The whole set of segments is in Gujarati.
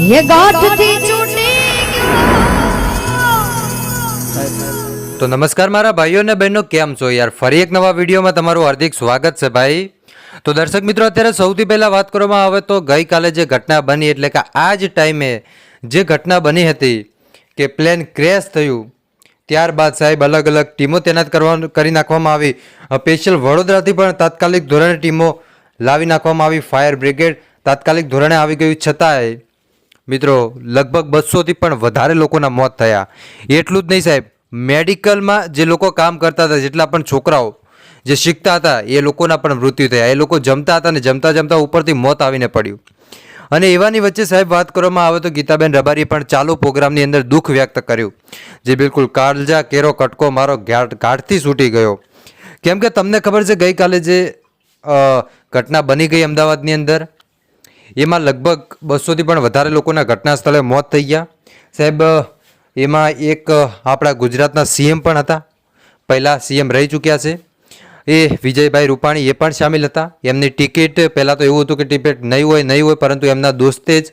એ ગાંઠથી છૂટી તો નમસ્કાર મારા ભાઈઓ અને બહેનો, કેમ છો યાર? ફરી એક નવા વિડીયોમાં તમારું હાર્દિક સ્વાગત છે ભાઈ. તો દર્શક મિત્રો, અત્યારે સૌથી પહેલાં વાત કરવામાં આવે તો ગઈકાલે જે ઘટના બની, એટલે કે આ જ ટાઈમે જે ઘટના બની હતી કે પ્લેન ક્રેશ થયું, ત્યારબાદ સાહેબ અલગ અલગ ટીમો તૈનાત કરવા કરી નાખવામાં આવી. સ્પેશિયલ વડોદરાથી પણ તાત્કાલિક ધોરણે ટીમો લાવી નાખવામાં આવી. ફાયર બ્રિગેડ તાત્કાલિક ધોરણે આવી ગયું. છતાંય મિત્રો, લગભગ બસોથી પણ વધારે લોકોના મોત થયા. એટલું જ નહીં સાહેબ, મેડિકલમાં જે લોકો કામ કરતા હતા, જેટલા પણ છોકરાઓ જે શીખતા હતા, એ લોકોના પણ મૃત્યુ થયા. એ લોકો જમતા હતા અને જમતા જમતા ઉપરથી મોત આવીને પડ્યું. અને એવાની વચ્ચે સાહેબ વાત કરવામાં આવે તો ગીતાબેન રબારીએ પણ ચાલુ પ્રોગ્રામની અંદર દુઃખ વ્યક્ત કર્યું. જે બિલકુલ કાળજા, કેરો, કટકો મારો ઘાટ ઘાટથી છૂટી ગયો. કેમ કે તમને ખબર છે, ગઈકાલે જે ઘટના બની ગઈ અમદાવાદની અંદર એમાં લગભગ બસોથી પણ વધારે લોકોના ઘટના સ્થળે મોત થઈ ગયા. સાહેબ, એમાં એક આપણા ગુજરાતના સીએમ પણ હતા. પહેલાં સીએમ રહી ચૂક્યા છે. એ વિજયભાઈ રૂપાણી એ પણ સામેલ હતા. એમની ટિકિટ, પહેલાં તો એવું હતું કે ટિકિટ નહીં હોય નહીં હોય, પરંતુ એમના દોસ્તે જ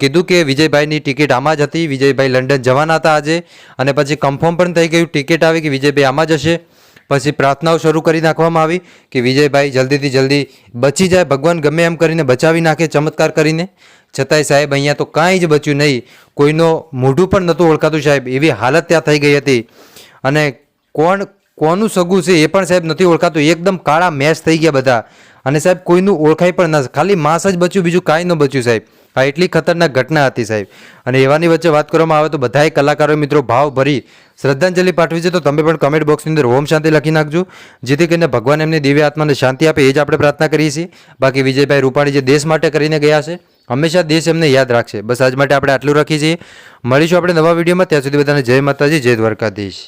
કીધું કે વિજયભાઈની ટિકિટ આમાં જ હતી. વિજયભાઈ લંડન જવાના હતા આજે. અને પછી કન્ફર્મ પણ થઈ ગયું, ટિકિટ આવી કે વિજયભાઈ આમાં જ હશે. પછી પ્રાર્થનાઓ શરૂ કરી નાખવામાં આવી કે વિજયભાઈ જલ્દીથી જલ્દી બચી જાય, ભગવાન ગમે એમ કરીને બચાવી નાખે, ચમત્કાર કરીને. છતાંય સાહેબ, અહીંયા તો કાંઈ જ બચ્યું નહીં. કોઈનો મોઢું પણ નહોતું ઓળખાતું સાહેબ. એવી હાલત ત્યાં થઈ ગઈ હતી. અને કોણ કોનું સગું છે એ પણ સાહેબ નથી ઓળખાતું. એકદમ કાળા મેચ થઈ ગયા બધા. અને સાહેબ, કોઈનું ઓળખાય પણ ના. ખાલી માંસ જ બચ્યું, બીજું કાંઈ ન બચ્યું સાહેબ. આ એટલી ખતરનાક ઘટના હતી સાહેબ. અને એવાની વચ્ચે વાત કરવામાં આવે તો બધાએ કલાકારો મિત્રો ભાવ ભરી શ્રદ્ધાંજલિ પાઠવી છે. તો તમે પણ કમેન્ટ બોક્સની અંદર ઓમ શાંતિ લખી નાખજો. જેથી કરીને ભગવાન એમની દિવ્ય આત્માને શાંતિ આપે એ જ આપણે પ્રાર્થના કરીએ છીએ. બાકી વિજયભાઈ રૂપાણી જે દેશ માટે કરીને ગયા છે, હંમેશા દેશ એમને યાદ રાખશે. બસ આજ માટે આપણે આટલું રાખીએ છીએ. મળીશું આપણે નવા વિડીયોમાં. ત્યાં સુધી બધાને જય માતાજી, જય દ્વારકાધીશ.